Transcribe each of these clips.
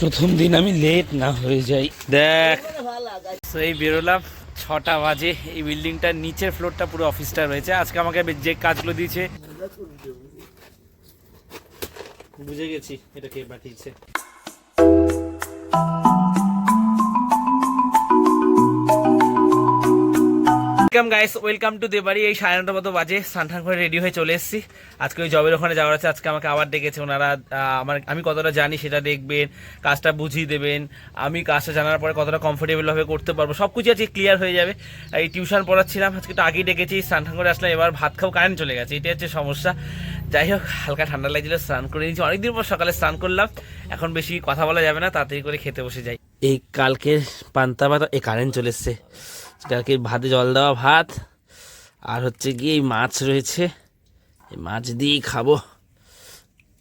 প্রথম দিন আমি লেট না হয়ে যাই। দেখ। এই বেরোলাম ছটা বাজে এই বিল্ডিংটার নিচের ফ্লোরটা পুরো অফিসটা রয়েছে। আজকে আমাকে যে কাজগুলো দিয়েছে বুঝে গেছি এটা কে পাঠিয়েছে। ওয়েলকাম গাইস ওয়েলকাম টু দেবাড়ি এই সাড়ে নটা মতো বাজে। স্নান করে রেডি হয়ে চলে এসেছি। আজকে ওই জবের ওখানে যাওয়ার আছে। আজকে আমাকে আবার ডেকেছে ওনারা। আমার আমি কতটা জানি সেটা দেখবেন, কাজটা বুঝিয়ে দেবেন। আমি কাজটা জানার পরে কতটা কমফোর্টেবল ভাবে করতে পারব। সব কিছু আজকে ক্লিয়ার হয়ে যাবে। এই টিউশন পড়াচ্ছিলাম। আজকে একটু আগেই ডেকেছি। স্নান করে আসলাম, এবার ভাত খাও কারেন্ট চলে গেছে। এটা হচ্ছে সমস্যা। যাই হোক, হালকা ঠান্ডা লাগছিল, স্নান করে নিয়েছি। অনেকদিন পর সকালে স্নান করলাম। এখন বেশি কথা বলা যাবে না। তাড়াতাড়ি করে খেতে বসে যাই। এই কালকে পান্তা ভাত এই কারেন্ট চলে এসছে। কালকে ভাতে জল দেওয়া ভাত আর হচ্ছে গিয়ে এই মাছ রয়েছে। এই মাছ দিয়েই খাব।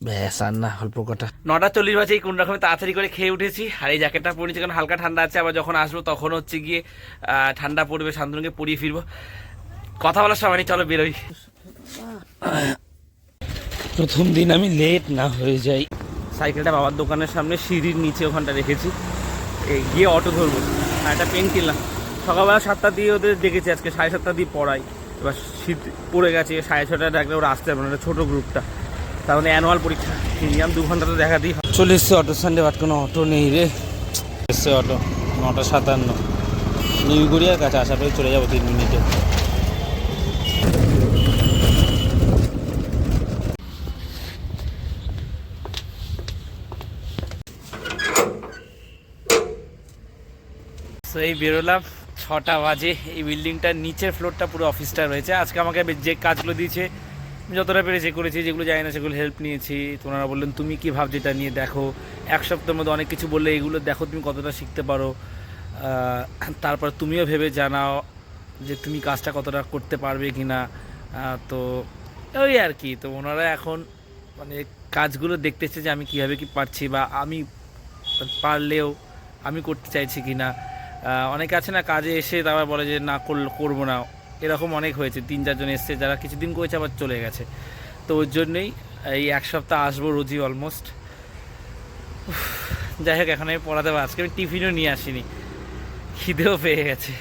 ব্যাস আর না অল্প কটা। নটা চল্লিশ বাজে এই কোন রকমে তাড়াতাড়ি করে খেয়ে উঠেছি। আর এই জ্যাকেটটা পরেছি কারণ হালকা ঠান্ডা আছে আবার যখন আসব তখন হচ্ছে গিয়ে ঠান্ডা পড়বে শান্তনুকে পরিয়ে ফিরবো। কথা বলার সময় চলো বেরোই। প্রথম দিন আমি লেট না হয়ে যাই। সাইকেলটা বাবার দোকানের সামনে সিঁড়ির নিচে ওখানটা রেখেছি। গিয়ে অটো ধরবো। আর একটা পেন কিনলাম। সকালবেলা সাতটা দিয়ে ওদের দেখেছি আজকে, সাড়ে সাতটা দিয়ে পড়াই। এবার শীত পড়ে গেছে, সাড়ে ছটা ডাকলে ওরা আসতে পারবে না ছোটো গ্রুপটা। তার মানে অ্যানুয়াল পরীক্ষা। মিনিমাম দু ঘণ্টা তো দেখা দিই। চলে এসছে অটো সানডে বাট কোনো অটো নেই রে। এসছে অটো নটা সাতান্ন। নিউ গড়িয়ার কাছে আসা করি চলে যাব তিন মিনিটে। তো এই বেরোলাম ছটা বাজে। এই বিল্ডিংটার নিচের ফ্লোরটা পুরো অফিসটা রয়েছে। আজকে আমাকে যে কাজগুলো দিয়েছে যতটা পেরেছি করেছি, যেগুলো জানি না, সেগুলো হেল্প নিয়েছি। তো ওনারা বললেন, তুমি কি ভাবছ এটা নিয়ে? দেখো, এক সপ্তাহের মধ্যে অনেক কিছু বললে, এগুলো দেখো তুমি কতটা শিখতে পারো। তারপর তুমিও ভেবে জানাও যে তুমি কাজটা কতটা করতে পারবে কি না তো ওই আর কি। তো ওনারা এখন মানে কাজগুলো দেখতেছে যে আমি কীভাবে কি পারছি বা আমি পারলেও আমি করতে চাইছি কি না অনেকে আছে না, কাজে এসে তারপর বলে যে, না করল- করব না। এরকম অনেক হয়েছে, তিন, চারজন এসছে, যারা কিছুদিন করেছে, আবার চলে গেছে। তো ওর জন্যই এই এক সপ্তাহ আসব রোজই অলমোস্ট যাই হোক, এখন আমি পড়াতে পারব আজকে আমি টিফিনও নিয়ে আসিনি। খিদেও পেয়ে গেছে।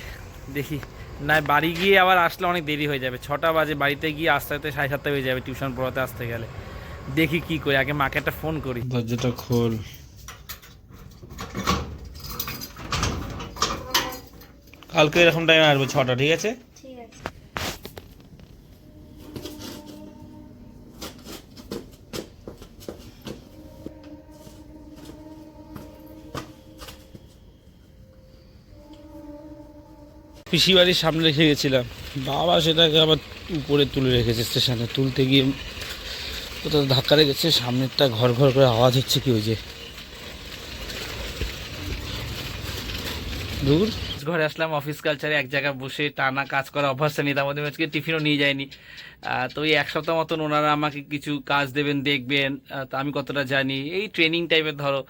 দেখি। না, বাড়ি গিয়ে আবার আসলে অনেক দেরি হয়ে যাবে। ছটা বাজে, বাড়িতে গিয়ে আসতে আসতে সাড়ে সাতটা হয়ে যাবে টিউশন পড়াতে, আসতে গেলে। দেখি কি করি, আগে মাকে একটা ফোন করি। দরজাটা খোল। কালকে এরকম টাইমে আসব ছটা ঠিক আছে? ঠিক আছে। পিসি বাড়ির সামনে রেখে গেছিলাম। বাবা সেটাকে আবার উপরে তুলে রেখেছে স্টেশনে। তুলতে গিয়ে কোথাও ধাক্কা লেগেছে সামনেরটা ঘর ঘর করে আওয়াজ হচ্ছে কি ওই যে? দূর? ঘরে আসলাম অফিস কালচারে এক জায়গায় বসে টানা কাজ করা অভ্যাসটা নিয়ে মধ্যে আজকে টিফিনও নিয়ে যায়নি। তো এই এক সপ্তাহ মতন ওনারা আমাকে কিছু কাজ দেবেন, দেখবেন তো আমি কতটা জানি। এই ট্রেনিং টাইপের ধরো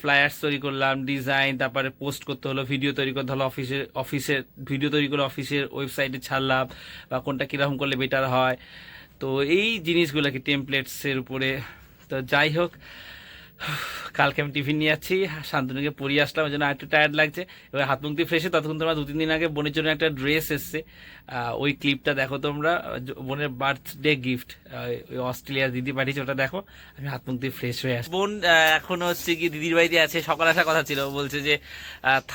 ফ্লায়ার্স তৈরি করলাম ডিজাইন তারপরে পোস্ট করতে হলো ভিডিও তৈরি করতে হলো অফিসের অফিসের ভিডিও তৈরি করে অফিসের ওয়েবসাইটে ছাড়লাম, বা কোনটা কীরকম করলে বেটার হয়। তো এই জিনিসগুলো কি টেমপ্লেটসের উপরে, তো যাই হোক কালকে আমি টিফিন নিয়ে যাচ্ছি, শান্তনুকে পরিয়ে আসলাম ওই জন্য একটু টায়ার্ড লাগছে। এবার হাত দিয়ে ফ্রেশে ততক্ষণ তোমরা দু তিন দিন আগে বোনের জন্য একটা ড্রেস এসছে। ওই ক্লিপটা দেখো তোমরা বোনের বার্থডে গিফট ওই অস্ট্রেলিয়ার দিদি পাঠিয়েছে, ওটা দেখো। আমি হাত দিয়ে ফ্রেশ হয়ে আসি বোন এখন হচ্ছে কি দিদির বাড়িতে আছে, সকাল আসার কথা ছিল। বলছে যে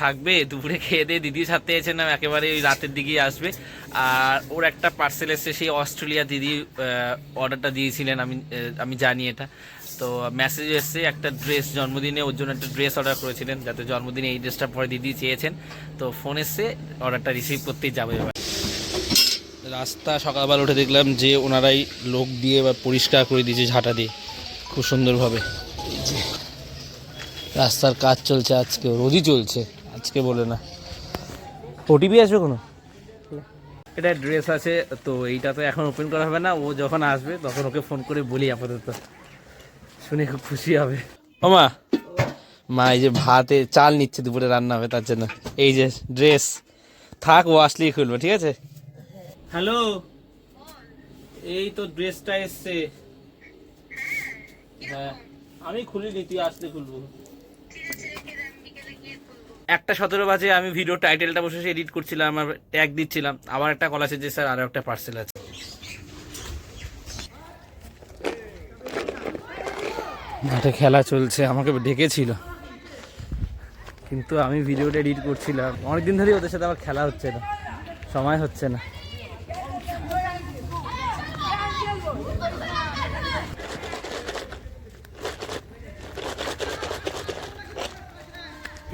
থাকবে, দুপুরে খেয়ে দিয়ে দিদির সাথে এসে না একেবারে ওই রাতের দিকেই আসবে। আর ওর একটা পার্সেল এসছে, সেই অস্ট্রেলিয়া দিদি অর্ডারটা দিয়েছিলেন, আমি আমি জানি এটা। তো মেসেজ এসছে একটা ড্রেস জন্মদিনে ওর জন্য একটা ড্রেস অর্ডার করেছিলেন যাতে জন্মদিনে এই ড্রেসটা পরে দিদি চেয়েছেন। তো ফোন এসছে অর্ডারটা রিসিভ করতেই যাবে এবার। রাস্তা সকালবেলা উঠে দেখলাম যে ওনারাই লোক দিয়ে বা পরিষ্কার করে দিয়েছে ঝাঁটা দিয়ে। খুব সুন্দরভাবে। রাস্তার কাজ চলছে আজকে রোজই চলছে আজকে বলে না। ওটিপি আসবে কোনো? এটা ড্রেস আছে তো এইটা তো এখন ওপেন করা হবে না ও যখন আসবে তখন ওকে ফোন করে বলি আপাতত। শুনে খুব খুশি হবে। ও মা মা এই যে ভাতে চাল নিচ্ছে দুপুরে রান্না হবে তার জন্য। এই যে ড্রেস থাক ও আসলেই খুলবো ঠিক আছে? হ্যালো এই তো ড্রেসটা এসছে। হ্যাঁ আমি খুলিনি তুই আসলে খুলবো। একটা সতেরো বাজে আমি ভিডিও টাইটেলটা বসে এডিট করছিলাম আমার ট্যাগ দিচ্ছিলাম। আবার একটা কল আছে যে স্যার আরও একটা পার্সেল আছে। মাঠে খেলা চলছে আমাকে ডেকেছিল। কিন্তু আমি ভিডিওটা এডিট করছিলাম। অনেকদিন ধরেই ওদের সাথে আবার খেলা হচ্ছে না সময় হচ্ছে না।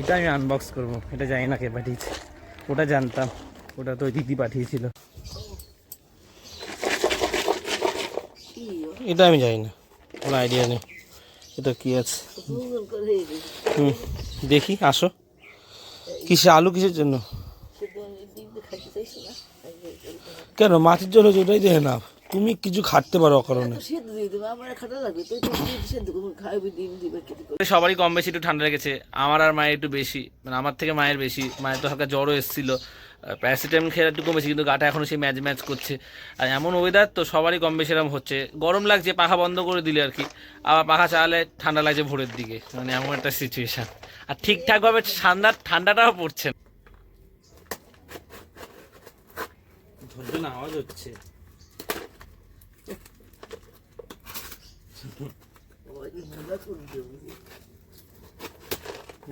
এটা আমি আনবক্স করব এটা জানি না কে পাঠিয়েছে। ওটা জানতাম ওটা তো ওই দিদি পাঠিয়েছিল। এটা আমি জানি না কোনো আইডিয়া নেই। এটা কি আছে? হুম দেখি আসো। কিসে আলু কিসের জন্য? কেন মাটির জন্য ওটাই দেখে না। তুমি কিছু খাটতে পারো অকারণে। সেদ্ধ দিয়ে দেবো আমার খাটা লাগবে তুই তো ডিম সেদ্ধ করবি খাইবি ডিম দিবে কেটে করে সবারই কম বেশি একটু ঠান্ডা লেগেছে আমার আর মায়ের একটু বেশি মানে আমার থেকে মায়ের বেশি মায়ের তো হালকা জ্বরও এসেছিল। প্যারাসিটামল খেয়ে একটু কমেছে কিন্তু গাটা এখনও সেই ম্যাচ ম্যাচ করছে। আর এমন ওয়েদার তো সবারই কম বেশি এরকম হচ্ছে। গরম লাগছে পাখা বন্ধ করে দিলে আর কি। আবার পাখা চালালে ঠান্ডা লাগছে ভোরের দিকে মানে এমন একটা সিচুয়েশন আর ঠিকঠাকভাবে ঠান্ডা ঠান্ডাটাও পড়ছে না আওয়াজ হচ্ছে ওই যে মজা করে দেবো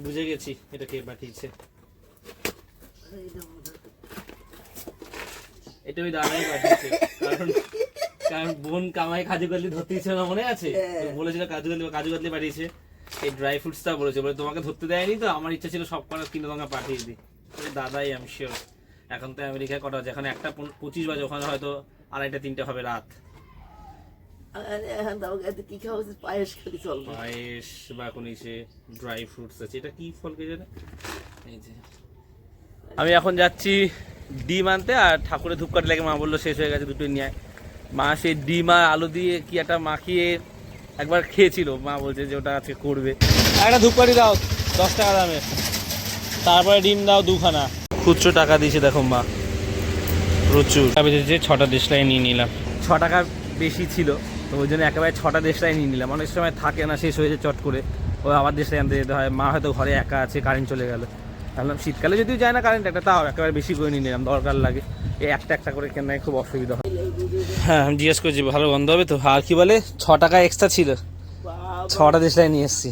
বুঝে গেছি এটা কে পাঠিয়েছে। এটা ওই দাদাই পাঠিয়েছে কারণ কারণ বোন কামাই কাজু কাতলি ধরতে ইচ্ছে না মনে আছে? হ্যাঁ। বলেছিল কাজু কাতলি কাজু কাতলি পাঠিয়েছে এই ড্রাই ফ্রুটসটা বলেছে। বলে তোমাকে ধরতে দেয়নি তো? আমার ইচ্ছা ছিল সব কটা কিনে তোমাকে পাঠিয়ে দিই। দাদাই আমি শিওর এখন তো আমেরিকায় কটা এখন একটা পঁচিশ বাজে ওখানে হয়তো আড়াইটা তিনটে হবে রাত আরে এখন দাও এত কি খাওয়া হচ্ছে পায়েস খেলে চলবে পায়েস বা কোনো ইসে ড্রাই ফ্রুটস আছে এটা কি ফল কে জানে? এই যে। আমি এখন যাচ্ছি ডিম আনতে আর ঠাকুরের ধূপকাঠি লাগে মা বলল শেষ হয়ে গেছে দুটো নিয়ে মা সেই ডিম আর আলু দিয়ে কি একটা মাখিয়ে একবার খেয়েছিল। মা বলছে যে ওটা আজকে করবে। একটা ধূপকাঠি দাও দশ টাকা দামে। তারপরে ডিম দাও দুখানা। খুচরো টাকা দিয়েছে দেখো মা। প্রচুর। যে ছটা দেশলাই নিয়ে নিলাম। ছ টাকা বেশি ছিল। তো ওই জন্য একেবারে ছটা দেশলাই নিয়ে নিলাম। অনেক সময় থাকে না শেষ হয়ে যায় চট করে। ও আবার দেশলাই আনতে যেতে হয়। মা হয়তো ঘরে একা আছে কারেন্ট চলে গেল। ভাবলাম শীতকালে যদিও যায় না কারেন্ট একটা তাও একেবারে বেশি করে নিয়ে নিলাম দরকার লাগে। এই একটা একটা করে কেনায় খুব অসুবিধা হয়। হ্যাঁ আমি জিজ্ঞেস করছি ভালো গন্ধ হবে তো? আর কি বলে? ছ টাকা এক্সট্রা ছিল। ছটা দেশলাই নিয়ে এসেছি।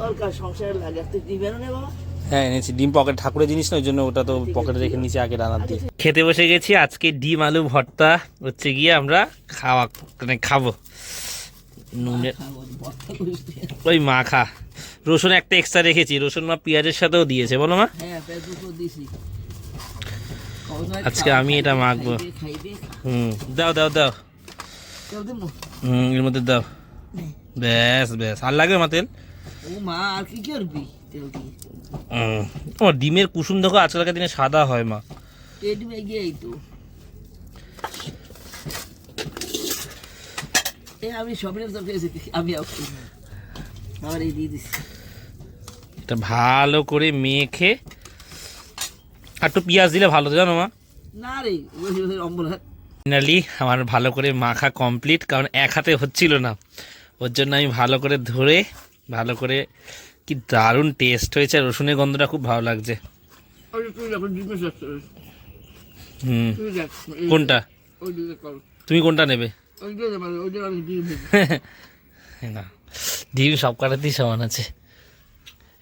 দরকার সংসারে লাগে। আর তুই দিবেন না বাবা। হ্যাঁ এনেছি। ডিম পকেট ঠাকুরের জিনিস না ওই জন্য ওটা তো পকেটে রেখে নিচে আগে রান্নার দিই খেতে বসে গেছি আজকে ডিম আলু ভর্তা। হচ্ছে গিয়ে আমরা খাওয়া মানে খাব। নুনে। ওই মাখা রসুন একটা এক্সট্রা রেখেছি রসুন মা পেঁয়াজের সাথেও দিয়েছে বলো মা। হ্যাঁ আজকে আমি এটা মাখবো। হুম দাও দাও দাও। হুম এর মধ্যে দাও। ব্যাস ব্যাস। আর লাগবে মা তেল? ও মা আর কি করবি? তেল দিয়ে। ও ডিমের কুসুম দেখো আজকালকার দিনে সাদা হয় মা। পেট গিয়ে এই তো। এ আমি সবের তরকারি আমি আমার এই দিয়ে দিচ্ছি এটা ভালো করে মেখে আর একটু পেঁয়াজ দিলে ভালো তো জানো মা? না রে অম্বল ফাইনালি আমার ভালো করে মাখা কমপ্লিট কারণ এক হাতে হচ্ছিল না। ওর জন্য আমি ভালো করে ধরে ভালো করে কি দারুণ টেস্ট হয়েছে আর রসুনের গন্ধটা খুব ভালো লাগছে। হুম। কোনটা। তুমি কোনটা নেবে? মানে। না ডিম সব কাটাতেই সমান আছে।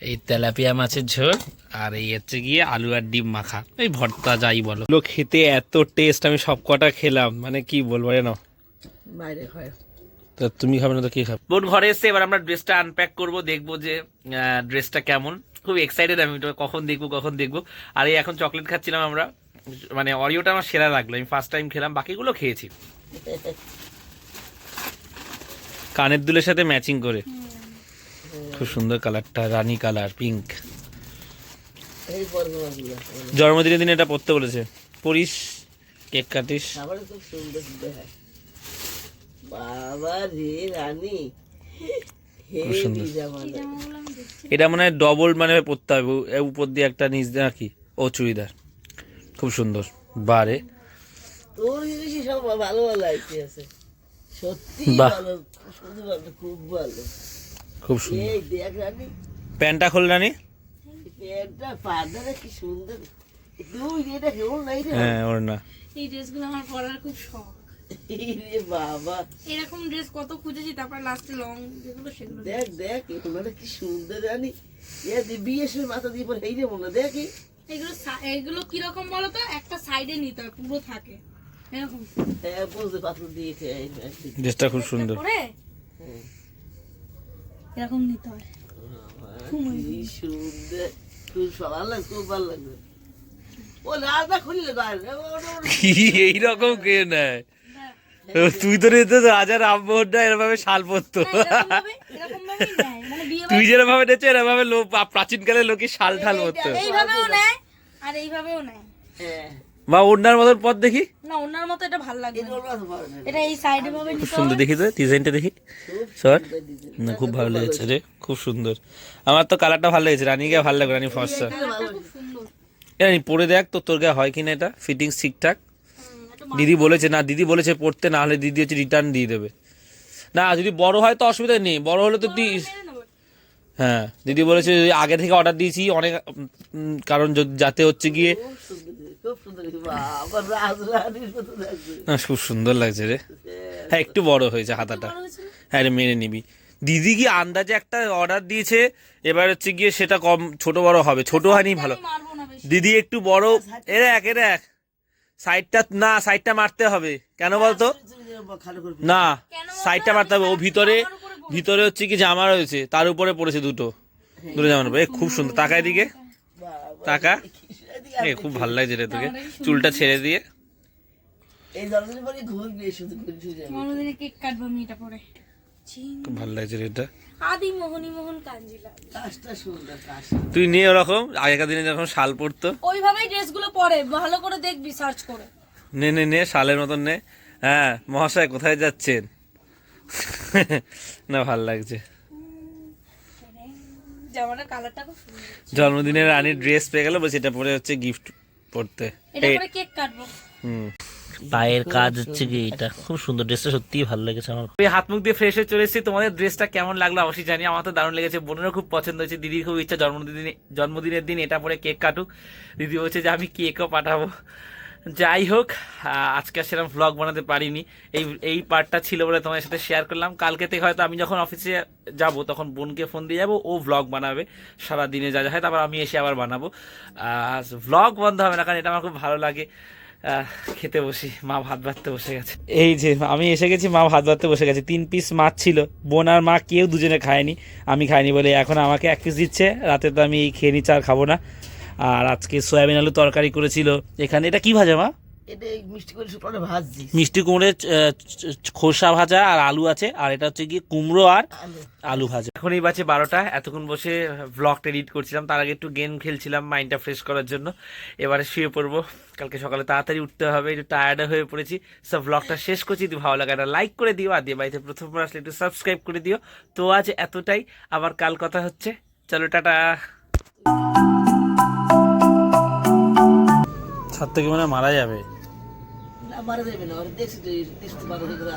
এই তেলাপিয়া মাছের ঝোল আর এই হচ্ছে গিয়ে আলু আর ডিম মাখা। এই ভর্তা যাই বলো। খেতে এত টেস্ট আমি সব কটা খেলাম মানে কি বলব রে না বাইরে হয়। তো তুমি খাবে না তো কি খাবে? বোন ঘরে এসে এবার আমরা ড্রেসটা আনপ্যাক করব দেখব যে ড্রেসটা কেমন। খুব এক্সাইটেড আমি কখন দেখব কখন দেখব। আর এই এখন চকলেট খাচ্ছিলাম আমরা মানে অরিওটা আমার সেরা লাগল। আমি ফার্স্ট টাইম খেলাম বাকিগুলো খেয়েছি। কানের দুলের সাথে ম্যাচিং করে। খুব সুন্দর কালারটা রানী কালার পিঙ্ক জন্মদিনের দিন এটা পড়তে বলেছে। পড়িস কেক কাটিস। খুব সুন্দর বাবা রে রানী এটা মানে ডবল মানে পড়তে হবে উপর দিয়ে একটা নিচ দিয়ে নাকি? ও চুড়িদার। খুব সুন্দর। বারে। তোর জিনিসই সব ভালো ভালো আইতে আছে। সত্যি ভালো শুধু ভালো খুব ভালো। খুব সুন্দর। এই দেখ রানী। প্যান্টটা খুললানি প্যান্টটা পার্লারে কি সুন্দর। তুই এটা কেমন নাই রে হ্যাঁ ওর না। এই ড্রেসগুলো আমার পরার খুব শখ। বাবা। এরকম ড্রেস কত খুঁজেছি তারপর লাস্টে লং যেগুলো সেগুলো দেখ দেখ এগুলো কি সুন্দর জানি। এ বিয়ে সময় মাথা দিয়ে পরে এই মনে দেখি। এগুলো এগুলো কীরকম বলো তো একটা সাইডে নিতে হয় পুরো থাকে। এরকম। হ্যাঁ বুঝতে পাত্র দিয়ে খেয়ে এই একদিন। ড্রেসটা খুব সুন্দর। হ্যাঁ। এরকম নিতে হয়। সুন্দর। খুব ভালো লাগবে খুব ভালো লাগবে। ও খুললে এইরকম কে নেয়? তুই তো নিতে রাজার রামমোহনটা এরভাবে শাল পরতো মানে তুই যেরভাবে নেছো এরভাবে লোক প্রাচীনকালে লোকে শাল ঠাল পরতো এইভাবেও নেয় আর এইভাবেও নেয়। হ্যাঁ। বা ওড়নার মতন পথ দেখি? না ওনার মতো এটা ভালো না। এটা এই সাইডে ভাবে খুব সুন্দর দেখি তো ডিজাইনটা দেখি। স্যার না খুব ভালো লেগেছে রে খুব সুন্দর। আমার তো কালারটা ভালো লেগেছে রানীকে ভালো লাগবে রানী ফর্সা এ রানী পরে দেখ তো তোর গায়ে হয় কিনা এটা ফিটিংস ঠিকঠাক। দিদি বলেছে, না, দিদি বলেছে পড়তে, না হলে দিদি হচ্ছে রিটার্ন দিয়ে দেবে। না, যদি বড় হয় তো অসুবিধা নেই, বড় হলে তো তুই হ্যাঁ দিদি বলেছে আগে থেকে অর্ডার দিয়েছি, অনেক কারণ যাতে হচ্ছে গিয়ে না, খুব সুন্দর লাগছে রে। হ্যাঁ একটু বড় হয়েছে হাতাটা? হ্যাঁ রে মেনে নিবি। দিদি কি আন্দাজে একটা অর্ডার দিয়েছে, এবার হচ্ছে গিয়ে সেটা কম, ছোট বড় হবে। ছোট হয়নি, ভালো। দিদি একটু বড় এ দেখ এ দেখ। সাইডটা না সাইডটা মারতে হবে। কেন বলতো? না সাইডটা মারতে হবে। ও ভিতরে। ভিতরে হচ্ছে কি জামা রয়েছে তার উপরে পড়েছে দুটো। দুটো জামা এ খুব সুন্দর। টাকায় দিকে টাকা এ খুব ভালো লাগছে রে তোকে। চুলটা ছেড়ে দিয়ে। খুব ভালো লাগছে রে এটা। আদি মোহনী মোহন কাঞ্জিলা কাজটা সুন্দর কাজটা তুই নিয়ে ওরকম আগেকার দিনে যখন শাল পরতো। ওইভাবেই ড্রেসগুলো পরে ভালো করে দেখবি সার্চ করে। নে নে নে শালের মতন নে। হ্যাঁ মহাশয় কোথায় যাচ্ছেন? না ভালো লাগছে। জামাটার কালারটা খুব সুন্দর জন্মদিনের রানীর ড্রেস পেয়ে গেল বলছি এটা পরে হচ্ছে গিফট পড়তে এটা পরে কেক কাটবো। হুম। পায়ের কাজ হচ্ছে কি এটা? খুব সুন্দর ড্রেসটা সত্যিই ভালো লেগেছে আমার। হাত মুখ দিয়ে ফ্রেশ হয়ে চলে এসেছি। তোমাদের ড্রেসটা কেমন লাগল অবশ্যই জানি আমার তো দারুণ লেগেছে। বোনেরও খুব পছন্দ হয়েছে। দিদির খুব ইচ্ছা জন্মদিনে জন্মদিনের দিন এটা পরে কেক কাটুক। দিদি বলছে যে আমি কেকও পাঠাবো। যাই হোক আজকে আর সেরকম ভ্লগ বানাতে পারিনি। এই এই পার্টটা ছিল বলে তোমাদের সাথে শেয়ার করলাম। কালকে থেকে হয়তো আমি যখন অফিসে যাব তখন বোনকে ফোন দিয়ে যাব। ও ভ্লগ বানাবে। সারা দিনে যা যা হয় তারপর আমি এসে আবার বানাবো। আর ভ্লগ বন্ধ হবে না কারণ এটা আমার খুব ভালো লাগে। খেতে বসি, মা ভাত বাড়তে বসে গেছে। এই যে, আমি এসে গেছি, মা ভাত বাড়তে বসে গেছে। তিন পিস মাছ ছিল, বোন আর মা কেউ দুজনে খায়নি, আমি খাইনি বলে এখন আমাকে এক পিস দিচ্ছে, রাতে তো আমি খেয়ে নিচ্ছি আর খাব না। আর আজকে সয়াবিন আলু তরকারি করেছিল। এখানে এটা কি ভাজা, মা? এটা মিষ্টি করে শুকনো ভাজছি মিষ্টি কুমড়োর খোসা ভাজা আর আলু আছে আর এটা হচ্ছে গিয়ে কুমড়ো আর আলু। আলু ভাজা। এখন এই বাজে বারোটা এতক্ষণ বসে ব্লগটা এডিট করছিলাম তার আগে একটু গেম খেলছিলাম মাইন্ডটা ফ্রেশ করার জন্য। এবারে শুয়ে পড়ব কালকে সকালে তাড়াতাড়ি উঠতে হবে একটু টায়ার্ড হয়ে পড়েছি। সব ব্লগটা শেষ করছি যদি ভালো লাগে একটা লাইক করে দিও আর দিয়ে বাড়িতে প্রথমবার আসলে একটু সাবস্ক্রাইব করে দিও। তো আজ এতটাই আবার কাল কথা হচ্ছে। চলো টাটা! ছাদ থেকে মনে মারা যাবে। না মারা যাবে না দেখছি দেখছি মারা যাবে